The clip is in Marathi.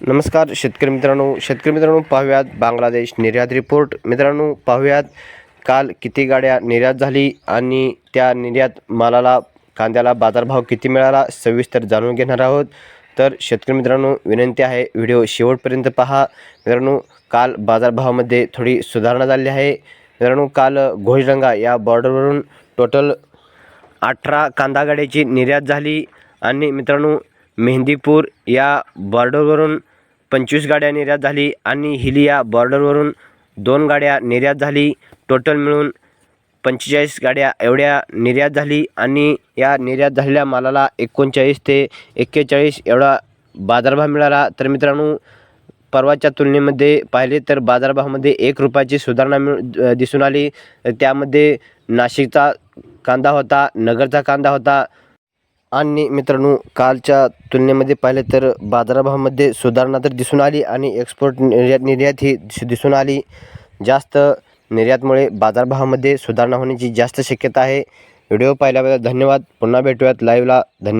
नमस्कार शेतकरी मित्रांनो. शेतकरी मित्रांनो पाहूयात बांगलादेश निर्यात रिपोर्ट. मित्रांनो पाहूयात काल किती गाड्या निर्यात झाली आणि त्या निर्यात मालाला कांद्याला बाजारभाव किती मिळाला सविस्तर जाणून घेणार आहोत. तर शेतकरी मित्रांनो विनंती आहे व्हिडिओ शेवटपर्यंत पहा. मित्रांनो काल बाजारभावामध्ये थोडी सुधारणा झाली आहे. मित्रांनो काल घोषरंगा या बॉर्डरवरून टोटल अठरा कांदा गाड्याची निर्यात झाली. आणि मित्रांनो मेहंदीपूर या बॉर्डरवरून पंचवीस गाड्या निर्यात झाली आणि हिलिया बॉर्डरवरून दोन गाड्या निर्यात झाली. टोटल मिळून पंचेचाळीस गाड्या एवढ्या निर्यात झाली आणि या निर्यात झालेल्या मालाला एकोणचाळीस ते एक्केचाळीस एवढा बाजारभाव मिळाला. तर मित्रांनो परवाच्या तुलनेमध्ये पाहिले तर बाजारभावामध्ये एक रुपयाची सुधारणा मिळ दिसून आली. त्यामध्ये नाशिकचा कांदा होता नगरचा कांदा होता आणि मित्रांनो कालच्या तुलनेमध्ये पाहिले तर बाजारभावामध्ये सुधारणा तर दिसून आली आणि एक्सपोर्ट निर्यात निर्यात ही दिसून आली. जास्त निर्यातमुळे बाजारभावामध्ये सुधारणा होण्याची जास्त शक्यता आहे. व्हिडिओ पाहिल्याबद्दल धन्यवाद. पुन्हा भेटूयात लाईव्हला धन्य